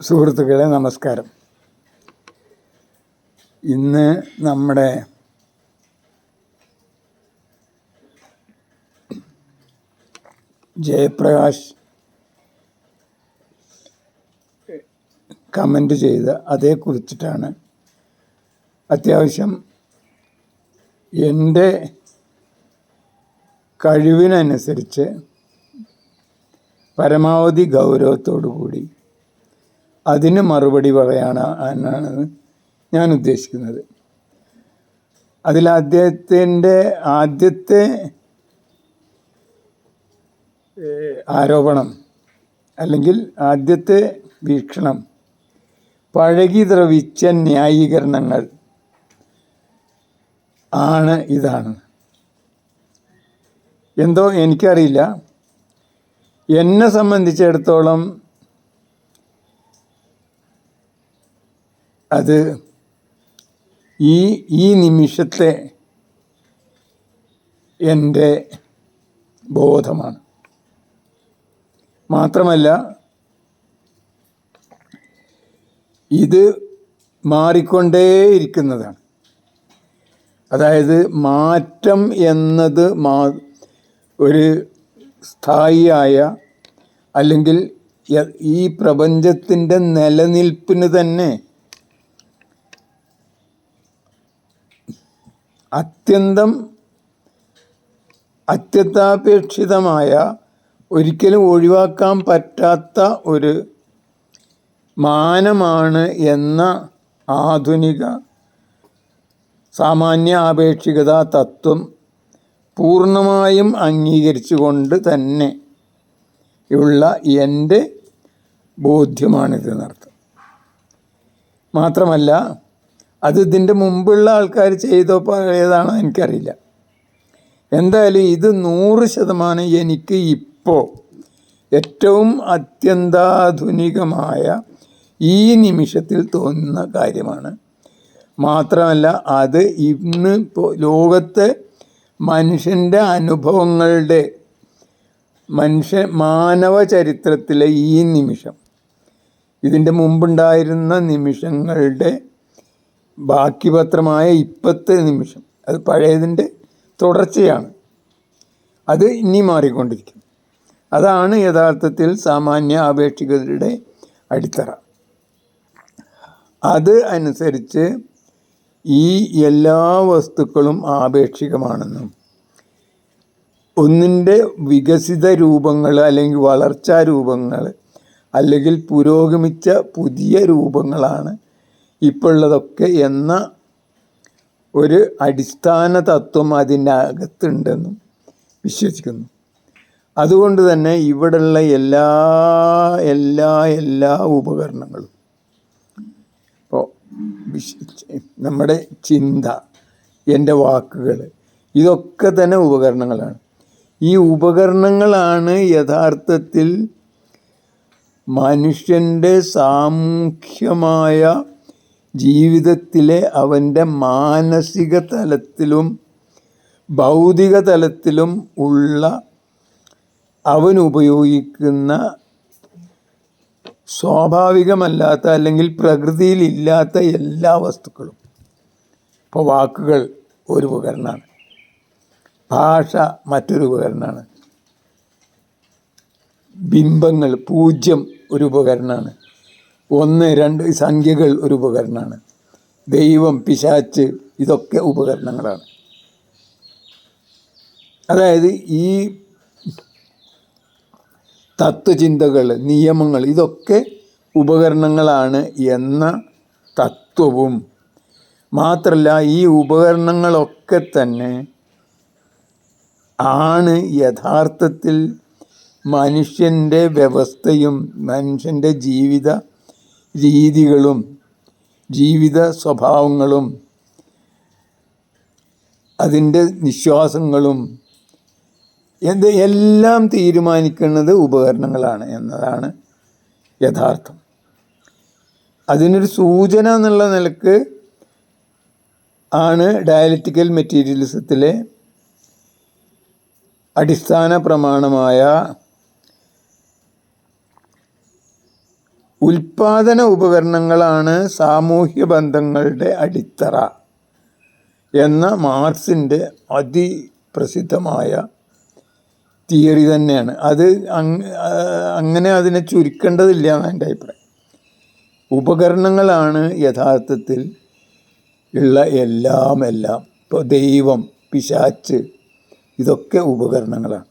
സുഹൃത്തുക്കളെ നമസ്കാരം. ഇന്ന് നമ്മുടെ ജയപ്രകാശ് കമന്റ് ചെയ്ത അതേക്കുറിച്ചിട്ടാണ് അത്യാവശ്യം എന്റെ കഴിവിനനുസരിച്ച് പരമാവധി ഗൗരവത്തോടു കൂടി അതിന് മറുപടി പറയാണ് എന്നാണ് ഞാൻ ഉദ്ദേശിക്കുന്നത്. അതിൽ അദ്ദേഹത്തിന്റെ ആദ്യത്തെ ആരോപണം അല്ലെങ്കിൽ ആദ്യത്തെ വീക്ഷണം പഴകി ദ്രവിച്ച ന്യായീകരണങ്ങൾ ആണ് ഇതാണ്. എന്തോ എനിക്കറിയില്ല. എന്നെ സംബന്ധിച്ചിടത്തോളം അത് ഈ ഈ നിമിഷത്തെ എന്റെ ബോധമാണ്. മാത്രമല്ല ഇത് മാറിക്കൊണ്ടേയിരിക്കുന്നതാണ്. അതായത് മാറ്റം എന്നത് മാ ഒരു സ്ഥായിയായ അല്ലെങ്കിൽ ഈ പ്രപഞ്ചത്തിന്റെ നിലനിൽപ്പിന് തന്നെ അത്യന്തം അത്യന്താപേക്ഷിതമായ ഒരിക്കലും ഒഴിവാക്കാൻ പറ്റാത്ത ഒരു മാനമാണ് എന്ന ആധുനിക സാമാന്യ ആപേക്ഷികത തത്വം പൂർണമായും അംഗീകരിച്ചുകൊണ്ട് തന്നെ ഉള്ള എന്റെ ബോധ്യമാണിതെന്നർത്ഥം മാത്രമല്ല അത് ഇതിന്റെ മുമ്പുള്ള ആൾക്കാർ ചെയ്തോ പഴയതാണോ എനിക്കറിയില്ല. എന്തായാലും ഇത് നൂറ് ശതമാനം എനിക്ക് ഇപ്പോൾ ഏറ്റവും അത്യന്താധുനികമായ ഈ നിമിഷത്തിൽ തോന്നുന്ന കാര്യമാണ്. മാത്രമല്ല അത് ഇന്ന് ലോകത്തെ മനുഷ്യന്റെ അനുഭവങ്ങളുടെ മനുഷ്യ മാനവ ചരിത്രത്തിലെ ഈ നിമിഷം ഇതിന്റെ മുമ്പുണ്ടായിരുന്ന നിമിഷങ്ങളുടെ ബാക്കി പത്രമായ ഇപ്പത്തെ നിമിഷം അത് പഴയതിന്റെ തുടർച്ചയാണ്. അത് ഇനി മാറിക്കൊണ്ടിരിക്കും. അതാണ് യഥാർത്ഥത്തിൽ സാമാന്യ ആപേക്ഷികതയുടെ അടിത്തറ. അത് അനുസരിച്ച് ഈ എല്ലാ വസ്തുക്കളും ആപേക്ഷികമാണെന്നും ഒന്നിന്റെ വികസിത രൂപങ്ങൾ അല്ലെങ്കിൽ വളർച്ചാ രൂപങ്ങൾ അല്ലെങ്കിൽ പുരോഗമിച്ച പുതിയ രൂപങ്ങളാണ് ഇപ്പോൾ ഉള്ളതൊക്കെ എന്ന ഒരു അടിസ്ഥാന തത്വം അതിന്റെ അകത്തുണ്ടെന്നും വിശ്വസിക്കുന്നു. അതുകൊണ്ട് തന്നെ ഇവിടെയുള്ള എല്ലാ എല്ലാ എല്ലാ ഉപകരണങ്ങളും. ഇപ്പോൾ നമ്മുടെ ചിന്ത എന്റെ വാക്കുകൾ ഇതൊക്കെ തന്നെ ഉപകരണങ്ങളാണ്. ഈ ഉപകരണങ്ങളാണ് യഥാർത്ഥത്തിൽ മനുഷ്യന്റെ സാമൂഹ്യമായ ജീവിതത്തിലെ അവന്റെ മാനസിക തലത്തിലും ഭൗതിക തലത്തിലും ഉള്ള അവൻ ഉപയോഗിക്കുന്ന സ്വാഭാവികമല്ലാത്ത അല്ലെങ്കിൽ പ്രകൃതിയിലില്ലാത്ത എല്ലാ വസ്തുക്കളും. ഇപ്പോൾ വാക്കുകൾ ഒരു ഉപകരണമാണ്. ഭാഷ മറ്റൊരു ഉപകരണമാണ്. ബിംബങ്ങൾ പൂജ്യം ഒരു ഉപകരണമാണ്. ഒന്ന് രണ്ട് സംഖ്യകൾ ഒരു ഉപകരണമാണ്. ദൈവം പിശാച്ച് ഇതൊക്കെ ഉപകരണങ്ങളാണ്. അതായത് ഈ തത്വചിന്തകൾ നിയമങ്ങൾ ഇതൊക്കെ ഉപകരണങ്ങളാണ് എന്ന തത്വവും. മാത്രമല്ല ഈ ഉപകരണങ്ങളൊക്കെ തന്നെ ആണ് യഥാർത്ഥത്തിൽ മനുഷ്യന്റെ വ്യവസ്ഥയും മനുഷ്യന്റെ ജീവിത രീതികളും ജീവിത സ്വഭാവങ്ങളും അതിന്റെ നിശ്വാസങ്ങളും എന്ത് എല്ലാം തീരുമാനിക്കുന്നത് ഉപകരണങ്ങളാണ് എന്നതാണ് യഥാർത്ഥം. അതിനൊരു സൂചന എന്നുള്ള നിലയ്ക്ക് ആണ് ഡയലറ്റിക്കൽ മെറ്റീരിയലിസത്തിലെ അടിസ്ഥാന പ്രമാണമായ ഉൽപാദന ഉപകരണങ്ങളാണ് സാമൂഹ്യ ബന്ധങ്ങളുടെ അടിത്തറ എന്ന മാർക്സിന്റെ അതിപ്രസിദ്ധമായ തിയറി തന്നെയാണ്. അത് അങ്ങനെ അതിനെ ചുരുക്കേണ്ടതില്ല എന്നാണ് എന്റെ അഭിപ്രായം. ഉപകരണങ്ങളാണ് യഥാർത്ഥത്തിൽ ഉള്ള എല്ലാം എല്ലാം. ഇപ്പോൾ ദൈവം പിശാച്ച് ഇതൊക്കെ ഉപകരണങ്ങളാണ്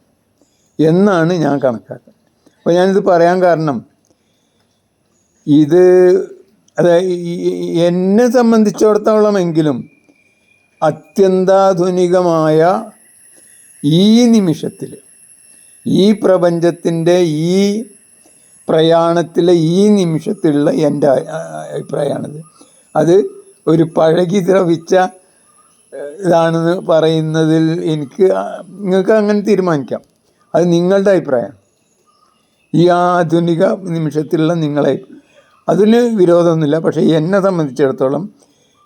എന്നാണ് ഞാൻ കണക്കാക്കുന്നത്. അപ്പോൾ ഞാനിത് പറയാൻ കാരണം ഇത് അതായത് എന്നെ സംബന്ധിച്ചിടത്തോളമെങ്കിലും അത്യന്താധുനികമായ ഈ നിമിഷത്തിൽ ഈ പ്രപഞ്ചത്തിന്റെ ഈ പ്രയാണത്തിലെ ഈ നിമിഷത്തിലുള്ള എന്റെ അഭിപ്രായമാണിത്. അത് ഒരു പഴകി ദ്രവിച്ച ഇതാണെന്ന് പറയുന്നതിൽ എനിക്ക് നിങ്ങൾക്ക് അങ്ങനെ തീരുമാനിക്കാം. അത് നിങ്ങളുടെ അഭിപ്രായം ഈ ആധുനിക നിമിഷത്തിലുള്ള നിങ്ങളെ അതിന് വിരോധമൊന്നുമില്ല. പക്ഷേ എന്നെ സംബന്ധിച്ചിടത്തോളം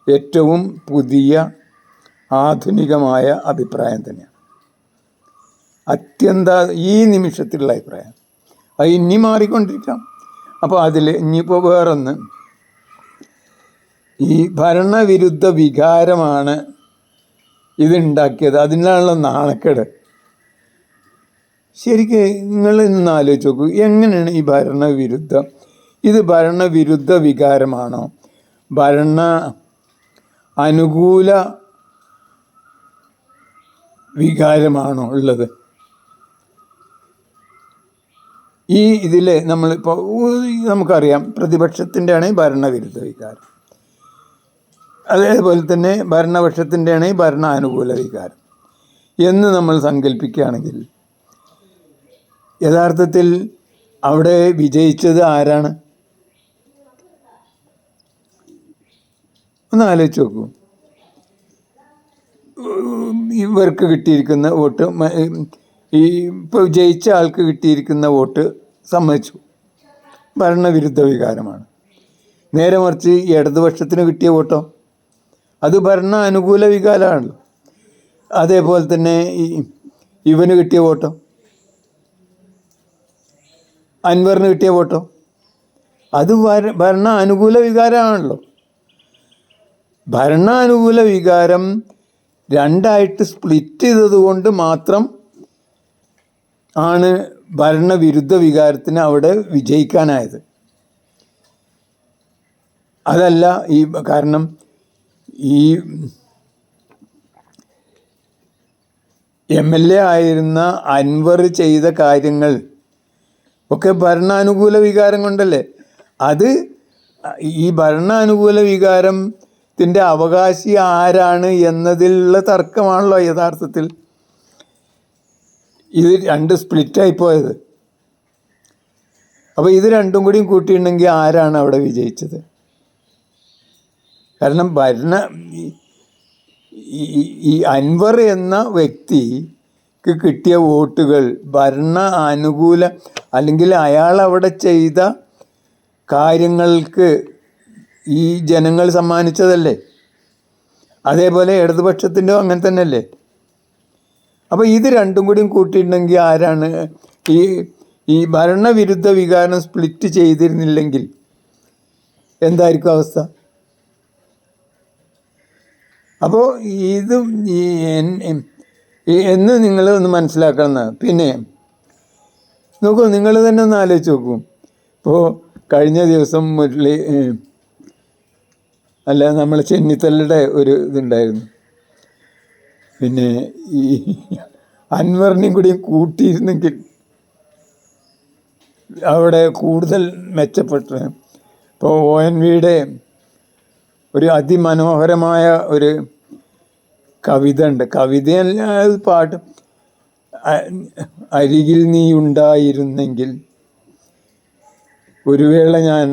ഏറ്റവും പുതിയ ആധുനികമായ അഭിപ്രായം തന്നെയാണ്. അത്യന്ത ഈ നിമിഷത്തിലുള്ള അഭിപ്രായം. അത് ഇനി മാറിക്കൊണ്ടിരിക്കാം. അപ്പോൾ അതിൽ ഇനിയിപ്പോൾ വേറൊന്ന്. ഈ ഭരണവിരുദ്ധ വികാരമാണ് ഇതുണ്ടാക്കിയത്. അതിനാണല്ലോ നാണക്കേട്. ശരിക്കും നിങ്ങൾ ഇന്ന് ആലോചിച്ച് നോക്കൂ. എങ്ങനെയാണ് ഈ ഭരണവിരുദ്ധ ഇത് ഭരണവിരുദ്ധ വികാരമാണോ? ഭരണ അനുകൂല വികാരമാണോ ഉള്ളത്? ഈ ഇതിൽ നമ്മളിപ്പോൾ നമുക്കറിയാം പ്രതിപക്ഷത്തിന്റെ ആണ് ഭരണവിരുദ്ധ വികാരം. അതേപോലെ തന്നെ ഭരണപക്ഷത്തിന്റെ ഭരണ ഭരണാനുകൂല വികാരം. എന്ന് നമ്മൾ സങ്കല്പിക്കുകയാണെങ്കിൽ യഥാർത്ഥത്തിൽ അവിടെ വിജയിച്ചത് ആരാണ്? ഒന്ന് ആലോചിച്ച് നോക്കൂ. ഇവർക്ക് കിട്ടിയിരിക്കുന്ന വോട്ട് ഈ ഇപ്പോൾ ജയിച്ച ആൾക്ക് കിട്ടിയിരിക്കുന്ന വോട്ട് സമ്മതിച്ചു. ഭരണവിരുദ്ധ വികാരമാണ്. നേരെ മറിച്ച് ഇടതുപക്ഷത്തിന് കിട്ടിയ വോട്ടോ? അത് ഭരണ അനുകൂല വികാരമാണല്ലോ. അതേപോലെ തന്നെ ഈ ഇവന് കിട്ടിയ വോട്ടോ? അൻവറിന് കിട്ടിയ വോട്ടോ? അത് ഭര- ഭരണ അനുകൂല വികാരമാണല്ലോ. ഭരണാനുകൂല വികാരം രണ്ടായിട്ട് സ്പ്ലിറ്റ് ചെയ്തതുകൊണ്ട് മാത്രം ആണ് ഭരണവിരുദ്ധ വികാരത്തിന് അവിടെ വിജയിക്കാനായത്. അതല്ല ഈ കാരണം ഈ എം എൽ എ ആയിരുന്ന അൻവർ ചെയ്ത കാര്യങ്ങൾ ഒക്കെ ഭരണാനുകൂല വികാരം കൊണ്ടല്ലേ? അത് ഈ ഭരണാനുകൂല വികാരത്തിന്റെ അവകാശി ആരാണ് എന്നതിലുള്ള തർക്കമാണല്ലോ യഥാർത്ഥത്തിൽ. ഇത് രണ്ട് സ്പ്ലിറ്റായി പോയത്. അപ്പോൾ ഇത് രണ്ടും കൂടിയും കൂട്ടിയിട്ടുണ്ടെങ്കിൽ ആരാണ് അവിടെ വിജയിച്ചത്? കാരണം ഭരണ ഈ അൻവർ എന്ന വ്യക്തിക്ക് കിട്ടിയ വോട്ടുകൾ ഭരണ അനുകൂല അല്ലെങ്കിൽ അയാൾ അവിടെ ചെയ്ത കാര്യങ്ങൾക്ക് ഈ ജനങ്ങൾ സമ്മാനിച്ചതല്ലേ? അതേപോലെ ഇടതുപക്ഷത്തിന്റെ അങ്ങനെ തന്നെയല്ലേ? അപ്പോൾ ഇത് രണ്ടും കൂടിയും കൂട്ടിയിട്ടുണ്ടെങ്കിൽ ആരാണ്? ഈ ഈ ഭരണവിരുദ്ധ വികാരം സ്പ്ലിറ്റ് ചെയ്തിരുന്നില്ലെങ്കിൽ എന്തായിരിക്കും അവസ്ഥ? അപ്പോൾ ഇത് എന്ന് നിങ്ങൾ ഒന്ന് മനസ്സിലാക്കണം പിന്നെ നോക്കൂ നിങ്ങൾ തന്നെ ഒന്ന് ആലോചിച്ച് നോക്കൂ. ഇപ്പോൾ കഴിഞ്ഞ ദിവസം മുരളി ഏഹ്, അല്ല നമ്മൾ ചെന്നിത്തലയുടെ ഒരു ഇതുണ്ടായിരുന്നു. പിന്നെ ഈ അൻവറിനെയും കൂടി കൂട്ടിയിരുന്നെങ്കിൽ അവിടെ കൂടുതൽ മെച്ചപ്പെട്ട ഇപ്പോൾ ഒ എൻ വിയുടെ ഒരു അതിമനോഹരമായ ഒരു കവിത ഉണ്ട് കവിതയല്ല പാട്ട് അരികിൽ നീ ഉണ്ടായിരുന്നെങ്കിൽ ഒരു വേള ഞാൻ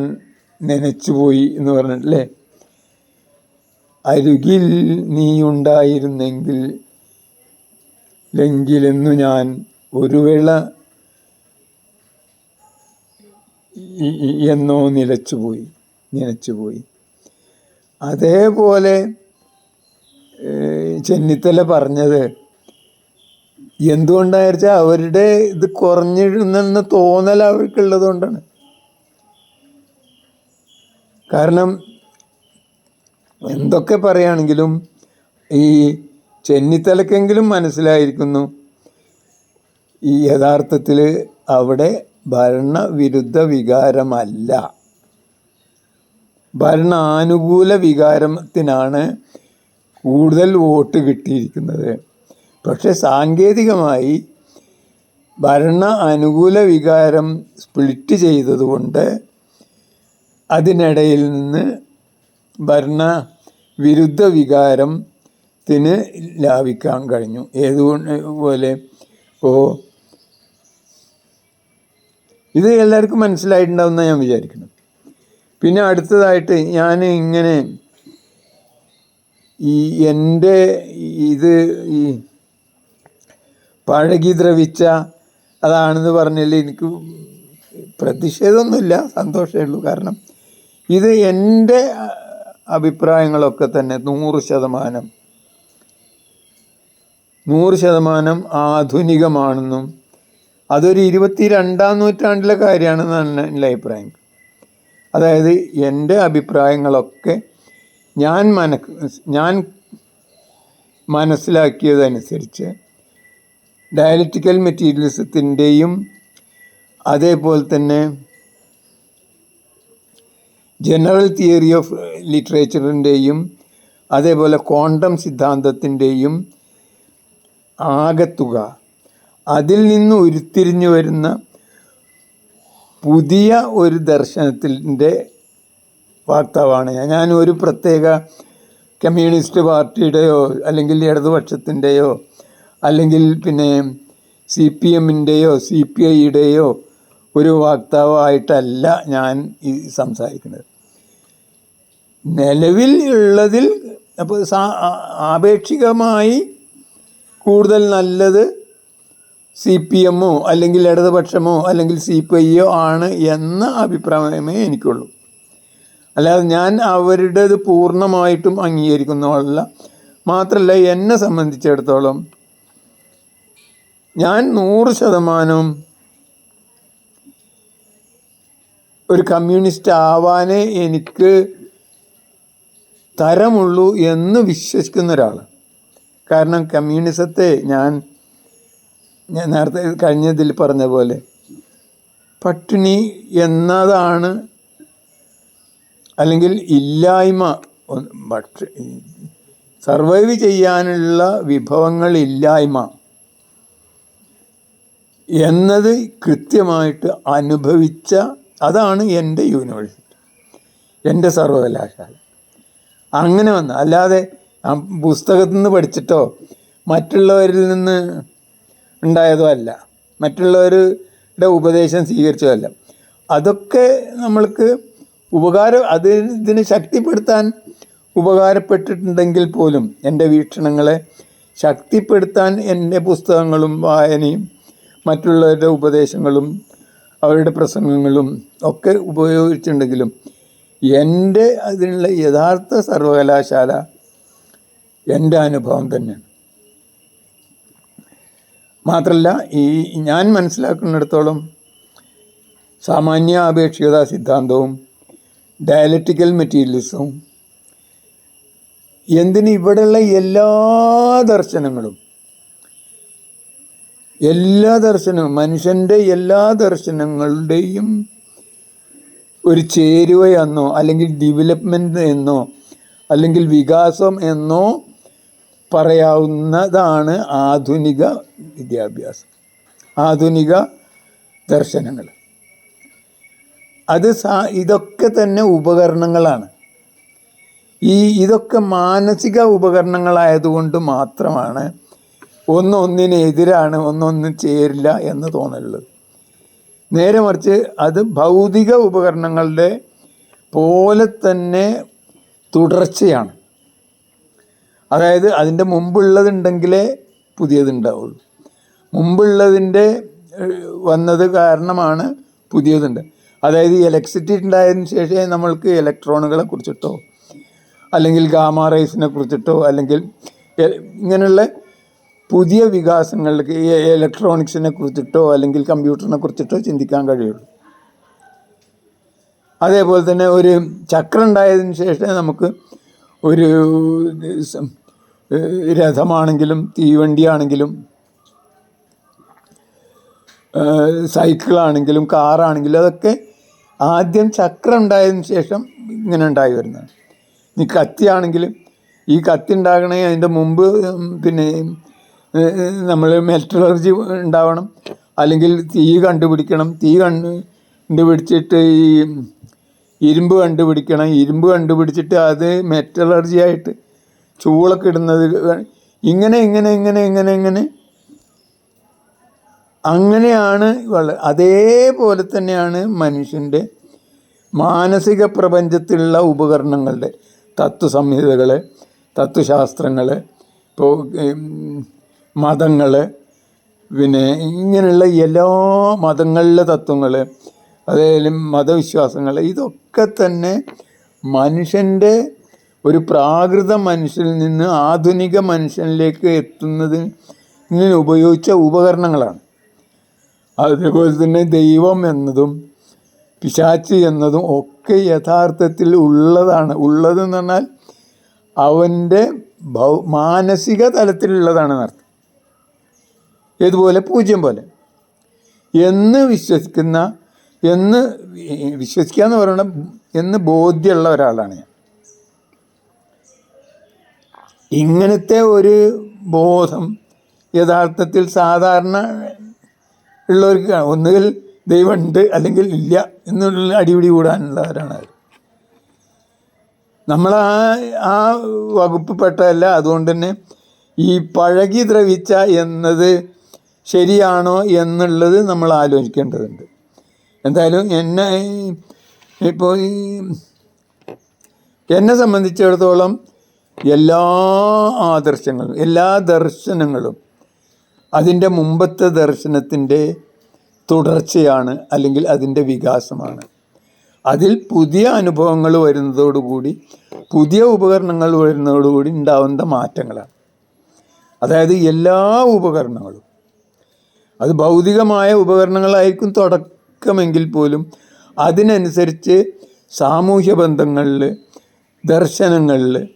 നനച്ചുപോയി എന്ന് പറഞ്ഞിട്ടല്ലേ അരുകിൽ നീയുണ്ടായിരുന്നെങ്കിൽ ലെങ്കിലെന്നു ഞാൻ ഒരു വേള ഈ- ഈ- എന്നോ നിലച്ചുപോയി നിലച്ചുപോയി. അതേപോലെ ചെന്നിത്തല പറഞ്ഞത് എന്തുകൊണ്ടാണെന്ന് അവരുടെ ഇത് കുറഞ്ഞിരുന്നെന്ന് തോന്നൽ അവർക്കുള്ളത് കൊണ്ടാണ് കാരണം എന്തൊക്കെ പറയുകയാണെങ്കിലും ഈ ചെന്നിത്തലക്കെങ്കിലും മനസ്സിലായിരിക്കുന്നു. ഈ യഥാർത്ഥത്തിൽ അവിടെ ഭരണവിരുദ്ധ വികാരമല്ല. ഭരണാനുകൂല വികാരത്തിനാണ് കൂടുതൽ വോട്ട് കിട്ടിയിരിക്കുന്നത്. പക്ഷെ സാങ്കേതികമായി ഭരണ അനുകൂല വികാരം സ്പ്ലിറ്റ് ചെയ്തതുകൊണ്ട് അതിനിടയിൽ നിന്ന് ഭരണ വിരുദ്ധ വികാരത്തിന് ലാഭിക്കാൻ കഴിഞ്ഞു. ഏതുകൊണ്ട് പോലെ? ഓ ഇത് എല്ലാവർക്കും മനസ്സിലായിട്ടുണ്ടാവുന്ന ഞാൻ വിചാരിക്കുന്നു. പിന്നെ അടുത്തതായിട്ട് ഞാൻ ഇങ്ങനെ ഈ എന്റെ ഇത് ഈ പഴകി ദ്രവിച്ച അതാണെന്ന് പറഞ്ഞാൽ എനിക്ക് പ്രതിഷേധമൊന്നുമില്ല സന്തോഷമേ ഉള്ളൂ. കാരണം ഇത് എന്റെ അഭിപ്രായങ്ങളൊക്കെ തന്നെ നൂറ് ശതമാനം. നൂറ് ശതമാനം ആധുനികമാണെന്നും അതൊരു ഇരുപത്തി രണ്ടാം നൂറ്റാണ്ടിലെ കാര്യമാണെന്നാണ് എന്റെ അഭിപ്രായം. അതായത് എന്റെ അഭിപ്രായങ്ങളൊക്കെ ഞാൻ മന ഞാൻ മനസ്സിലാക്കിയതനുസരിച്ച് ഡയലക്റ്റിക്കൽ മെറ്റീരിയലിസത്തിന്റെയും അതേപോലെ തന്നെ ജനറൽ തിയറി ഓഫ് ലിറ്ററേച്ചറിന്റെയും അതേപോലെ ക്വാണ്ടം സിദ്ധാന്തത്തിന്റെയും ആകത്തുക. അതിൽ നിന്ന് ഉരുത്തിരിഞ്ഞു വരുന്ന പുതിയ ഒരു ദർശനത്തിന്റെ വാർത്താവാണ് ഞാൻ. ഒരു പ്രത്യേക കമ്മ്യൂണിസ്റ്റ് പാർട്ടിയുടെയോ അല്ലെങ്കിൽ ഇടതുപക്ഷത്തിന്റെയോ അല്ലെങ്കിൽ പിന്നെ സി പി എമ്മിന്റെയോ സി പി ഐയുടെയോ ഒരു വാക്താവായിട്ടല്ല ഞാൻ ഈ സംസാരിക്കുന്നത്. നിലവിൽ ഉള്ളതിൽ അപ്പോൾ ആപേക്ഷികമായി കൂടുതൽ നല്ലത് സി പി എമ്മോ അല്ലെങ്കിൽ ഇടതുപക്ഷമോ അല്ലെങ്കിൽ സി പി ഐയോ ആണ് എന്ന അഭിപ്രായമേ എനിക്കുള്ളൂ. അല്ലാതെ ഞാൻ അവരുടേത് പൂർണമായിട്ടും അംഗീകരിക്കുന്നതല്ല. മാത്രമല്ല എന്നെ സംബന്ധിച്ചിടത്തോളം ഞാൻ നൂറ് ശതമാനവും ഒരു കമ്മ്യൂണിസ്റ്റ് ആവാനേ എനിക്ക് തരമുള്ളൂ എന്ന് വിശ്വസിക്കുന്ന ഒരാൾ കാരണം കമ്മ്യൂണിസത്തെ ഞാൻ ഞാൻ നേരത്തെ കഴിഞ്ഞതിൽ പറഞ്ഞ പോലെ പട്ടിണി എന്നതാണ് അല്ലെങ്കിൽ ഇല്ലായ്മ. സർവൈവ് ചെയ്യാനുള്ള വിഭവങ്ങൾ ഇല്ലായ്മ എന്നത് കൃത്യമായിട്ട് അനുഭവിച്ച അതാണ് എന്റെ യൂണിവേഴ്സിറ്റി എന്റെ സർവകലാശാല. അങ്ങനെ വന്ന്. അല്ലാതെ ആ പുസ്തകത്തിൽ നിന്ന് പഠിച്ചിട്ടോ മറ്റുള്ളവരിൽ നിന്ന് ഉണ്ടായതോ അല്ല. മറ്റുള്ളവരുടെ ഉപദേശം സ്വീകരിച്ചോ അല്ല. അതൊക്കെ നമ്മൾക്ക് ഉപകാരം അത് ഇതിനെ ശക്തിപ്പെടുത്താൻ ഉപകാരപ്പെട്ടിട്ടുണ്ടെങ്കിൽ പോലും എന്റെ വീക്ഷണങ്ങളെ ശക്തിപ്പെടുത്താൻ എന്റെ പുസ്തകങ്ങളും വായനയും മറ്റുള്ളവരുടെ ഉപദേശങ്ങളും അവരുടെ പ്രസംഗങ്ങളും ഒക്കെ ഉപയോഗിച്ചിട്ടുണ്ടെങ്കിലും എന്റെ അതിനുള്ള യഥാർത്ഥ സർവകലാശാല എന്റെ അനുഭവം തന്നെയാണ്. മാത്രമല്ല ഈ ഞാൻ മനസ്സിലാക്കുന്നിടത്തോളം സാമാന്യ ആപേക്ഷികത സിദ്ധാന്തവും ഡയലക്റ്റിക്കൽ മെറ്റീരിയലിസവും എന്തിന് ഇവിടെയുള്ള എല്ലാ ദർശനങ്ങളും എല്ലാ ദർശനവും മനുഷ്യന്റെ എല്ലാ ദർശനങ്ങളുടെയും ഒരു ചേരുവയെന്നോ അല്ലെങ്കിൽ ഡിവലപ്മെന്റ് എന്നോ അല്ലെങ്കിൽ വികാസം എന്നോ പറയാവുന്നതാണ് ആധുനിക വിദ്യാഭ്യാസം. ആധുനിക ദർശനങ്ങൾ. അത് സാ ഇതൊക്കെ തന്നെ ഉപകരണങ്ങളാണ്. ഈ ഇതൊക്കെ മാനസിക ഉപകരണങ്ങളായതുകൊണ്ട് മാത്രമാണ് ഒന്നൊന്നിനെതിരാണ് ഒന്നൊന്നും ചേരില്ല എന്ന് തോന്നലുള്ളത്. നേരെ മറിച്ച് അത് ഭൗതിക ഉപകരണങ്ങളുടെ പോലെ തന്നെ തുടർച്ചയാണ്. അതായത് അതിന്റെ മുമ്പുള്ളതുണ്ടെങ്കിലേ പുതിയതുണ്ടാവുള്ളൂ. മുമ്പുള്ളതിന്റെ വന്നത് കാരണമാണ് പുതിയതുണ്ട്. അതായത് ഇലക്ട്രിസിറ്റി ഉണ്ടായതിനു ശേഷമേ നമ്മൾക്ക് ഇലക്ട്രോണുകളെ കുറിച്ചിട്ടോ അല്ലെങ്കിൽ ഗാമ റൈസിനെ കുറിച്ചിട്ടോ അല്ലെങ്കിൽ ഇങ്ങനെയുള്ള പുതിയ വികാസങ്ങൾക്ക് ഈ ഇലക്ട്രോണിക്സിനെ കുറിച്ചിട്ടോ അല്ലെങ്കിൽ കമ്പ്യൂട്ടറിനെ കുറിച്ചിട്ടോ ചിന്തിക്കാൻ കഴിയുള്ളൂ. അതേപോലെ തന്നെ ഒരു ചക്രം ഉണ്ടായതിന് ശേഷം നമുക്ക് ഒരു രഥമാണെങ്കിലും തീവണ്ടിയാണെങ്കിലും സൈക്കിളാണെങ്കിലും കാറാണെങ്കിലും അതൊക്കെ ആദ്യം ചക്രം ഉണ്ടായതിന് ശേഷം ഇങ്ങനെ ഉണ്ടായി വരുന്നതാണ്. ഇനി കത്തിയാണെങ്കിലും ഈ കത്തി ഉണ്ടാകണേ അതിന്റെ മുമ്പ് പിന്നെ നമ്മൾ മെറ്റലർജി ഉണ്ടാവണം. അല്ലെങ്കിൽ തീ കണ്ടുപിടിക്കണം. തീ കണ്ട് കണ്ടുപിടിച്ചിട്ട് ഈ ഇരുമ്പ് കണ്ടുപിടിക്കണം. ഇരുമ്പ് കണ്ടുപിടിച്ചിട്ട് അത് മെറ്റലർജി ആയിട്ട് ചൂളൊക്കെ ഇടുന്നത് ഇങ്ങനെ ഇങ്ങനെ ഇങ്ങനെ ഇങ്ങനെ ഇങ്ങനെ. അങ്ങനെയാണ് അതേപോലെ തന്നെയാണ് മനുഷ്യന്റെ മാനസിക പ്രപഞ്ചത്തിലുള്ള ഉപകരണങ്ങളുടെ തത്വസംഹിതകൾ തത്വശാസ്ത്രങ്ങൾ ഇപ്പോൾ മതങ്ങൾ പിന്നെ ഇങ്ങനെയുള്ള എല്ലാ മതങ്ങളിലെ തത്വങ്ങൾ അതേലും മതവിശ്വാസങ്ങൾ ഇതൊക്കെ തന്നെ മനുഷ്യന്റെ ഒരു പ്രാകൃത മനുഷ്യനിൽ നിന്ന് ആധുനിക മനുഷ്യനിലേക്ക് എത്തുന്നതിന് ഉപയോഗിച്ച ഉപകരണങ്ങളാണ്. അതേപോലെ തന്നെ ദൈവം എന്നതും പിശാച്ച് എന്നതും ഒക്കെ യഥാർത്ഥത്തിൽ ഉള്ളതാണ്. ഉള്ളതെന്ന് പറഞ്ഞാൽ അവന്റെ ഭൗ മാനസിക തലത്തിലുള്ളതാണ് അർത്ഥം ഏതുപോലെ? പൂജ്യം പോലെ. എന്ന് വിശ്വസിക്കുന്ന എന്ന് വിശ്വസിക്കുക എന്ന് പറയുന്നത് എന്ന് ബോധ്യമുള്ള ഒരാളാണ് ഞാൻ. ഇങ്ങനത്തെ ഒരു ബോധം യഥാർത്ഥത്തിൽ സാധാരണ ഉള്ളവർക്ക്. ഒന്നുകിൽ ദൈവമുണ്ട് അല്ലെങ്കിൽ ഇല്ല എന്നുള്ള അടിപിടി കൂടാനുള്ളവരാണ് അവർ. നമ്മൾ ആ ആ വകുപ്പ് പെട്ടതല്ല. അതുകൊണ്ട് തന്നെ ഈ പഴകി ദ്രവിച്ച എന്നത് ശരിയാണോ എന്നുള്ളത് നമ്മൾ ആലോചിക്കേണ്ടതുണ്ട്. എന്തായാലും എന്നെ ഇപ്പോൾ ഈ എന്നെ സംബന്ധിച്ചിടത്തോളം എല്ലാ ആദർശങ്ങളും എല്ലാ ദർശനങ്ങളും അതിന്റെ മുമ്പത്തെ ദർശനത്തിന്റെ തുടർച്ചയാണ് അല്ലെങ്കിൽ അതിന്റെ വികാസമാണ്. അതിൽ പുതിയ അനുഭവങ്ങൾ വരുന്നതോടുകൂടി പുതിയ ഉപകരണങ്ങൾ വരുന്നതോടുകൂടി ഉണ്ടാവുന്ന മാറ്റങ്ങളാണ്. അതായത് എല്ലാ ഉപകരണങ്ങളും അത് ഭൗതികമായ ഉപകരണങ്ങളായിരിക്കും തുടക്കമെങ്കിൽ പോലും അതിനനുസരിച്ച് സാമൂഹ്യ ബന്ധങ്ങളിൽ ദർശനങ്ങളിൽ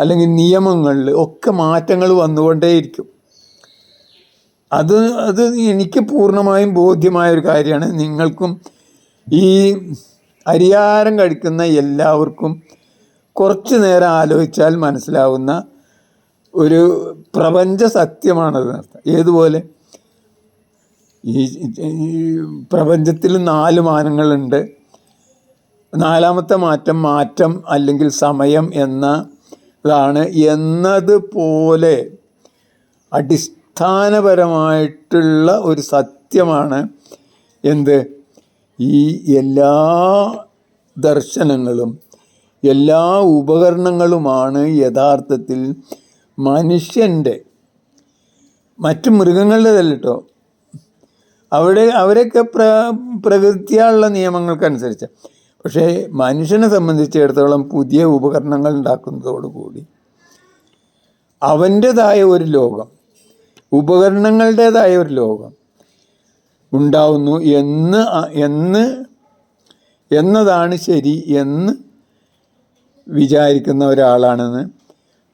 അല്ലെങ്കിൽ നിയമങ്ങളിൽ ഒക്കെ മാറ്റങ്ങൾ വന്നുകൊണ്ടേയിരിക്കും. അത് അത് എനിക്ക് പൂർണമായും ബോധ്യമായൊരു കാര്യമാണ്. നിങ്ങൾക്കും ഈ അരിയാരം കഴിക്കുന്ന എല്ലാവർക്കും കുറച്ച് നേരം ആലോചിച്ചാൽ മനസ്സിലാവുന്ന ഒരു പ്രപഞ്ച സത്യമാണത്. ഏതുപോലെ? ഈ പ്രപഞ്ചത്തിൽ നാല് മാനങ്ങളുണ്ട്. നാലാമത്തെ മാറ്റം മാറ്റം അല്ലെങ്കിൽ സമയം എന്ന ഇതാണ് എന്നതുപോലെ അടിസ്ഥാനപരമായിട്ടുള്ള ഒരു സത്യമാണ് എന്ത്? ഈ എല്ലാ ദർശനങ്ങളും എല്ലാ ഉപകരണങ്ങളുമാണ് യഥാർത്ഥത്തിൽ മനുഷ്യന്റെ മറ്റു മൃഗങ്ങളുടെ കേട്ടോ അവിടെ അവരൊക്കെ പ്ര പ്രകൃതിയുള്ള നിയമങ്ങൾക്കനുസരിച്ച്. പക്ഷേ മനുഷ്യനെ സംബന്ധിച്ചിടത്തോളം പുതിയ ഉപകരണങ്ങൾ ഉണ്ടാക്കുന്നതോടുകൂടി അവന്റേതായ ഒരു ലോകം ഉപകരണങ്ങളുടേതായ ഒരു ലോകം ഉണ്ടാവുന്നു എന്ന് എന്ന് എന്നതാണ് ശരി എന്ന് വിചാരിക്കുന്ന ഒരാളാണെന്ന്.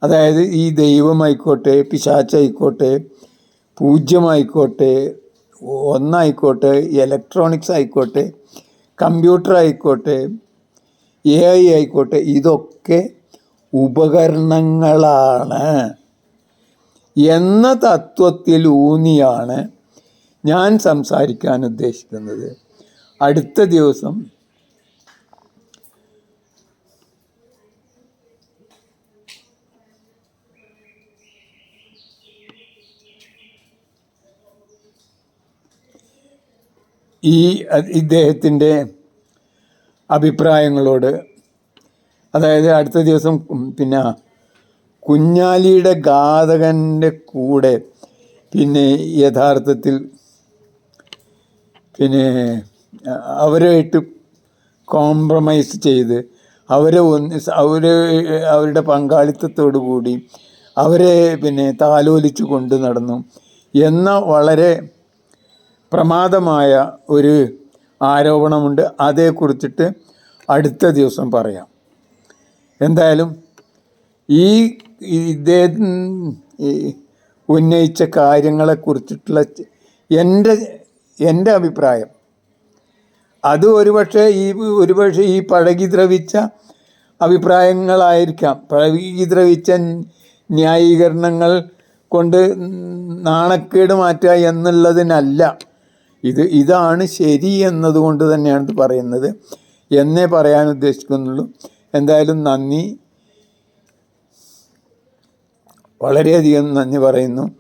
അതായത് ഈ ദൈവമായിക്കോട്ടെ പിശാച്ചായിക്കോട്ടെ പൂജ്യമായിക്കോട്ടെ ഒന്നായിക്കോട്ടെ ഇലക്ട്രോണിക്സ് ആയിക്കോട്ടെ കമ്പ്യൂട്ടർ ആയിക്കോട്ടെ എ ഐ ആയിക്കോട്ടെ ഇതൊക്കെ ഉപകരണങ്ങളാണ്. എന്ന തത്വത്തിൽ ഊന്നിയാണ് ഞാൻ സംസാരിക്കാൻ ഉദ്ദേശിക്കുന്നത്. അടുത്ത ദിവസം ഈ ഇദ്ദേഹത്തിന്റെ അഭിപ്രായങ്ങളോട് അതായത് അടുത്ത ദിവസം പിന്നെ കുഞ്ഞാലിയുടെ ഘാതകന്റെ കൂടെ പിന്നെ യഥാർത്ഥത്തിൽ പിന്നെ അവരുമായിട്ട് കോംപ്രമൈസ് ചെയ്ത് അവരെ ഒന്ന് അവർ അവരുടെ പങ്കാളിത്തത്തോടു കൂടി അവരെ പിന്നെ താലോലിച്ചു കൊണ്ട് നടന്നു എന്ന വളരെ പ്രമാദമായ ഒരു ആരോപണമുണ്ട്. അതേക്കുറിച്ചിട്ട് അടുത്ത ദിവസം പറയാം. എന്തായാലും ഈ ഇദ്ദേഹം ഉന്നയിച്ച കാര്യങ്ങളെക്കുറിച്ചിട്ടുള്ള എന്റെ എന്റെ അഭിപ്രായം. അത് ഒരുപക്ഷെ ഈ ഒരുപക്ഷെ ഈ പഴകി ദ്രവിച്ച അഭിപ്രായങ്ങളായിരിക്കാം. പഴകി ദ്രവിച്ച ന്യായീകരണങ്ങൾ കൊണ്ട് നാണക്കേട് മാറ്റുക എന്നുള്ളതിനല്ല. ഇത് ഇതാണ് ശരി എന്നതുകൊണ്ട് തന്നെയാണ് ഇത് പറയുന്നത്. എന്നേ പറയാൻ ഉദ്ദേശിക്കുന്നുള്ളൂ. എന്തായാലും നന്ദി. വളരെയധികം നന്ദി പറയുന്നു.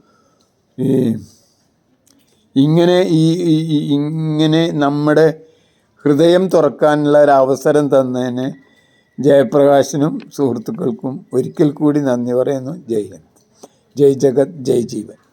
ഈ ഇങ്ങനെ ഈ ഇങ്ങനെ നമ്മുടെ ഹൃദയം തുറക്കാനുള്ള ഒരു അവസരം തന്നതിന് ജയപ്രകാശിനും സുഹൃത്തുക്കൾക്കും ഒരിക്കൽ കൂടി നന്ദി പറയുന്നു. ജയ് ജയ് ജഗത് ജയ് ജീവൻ.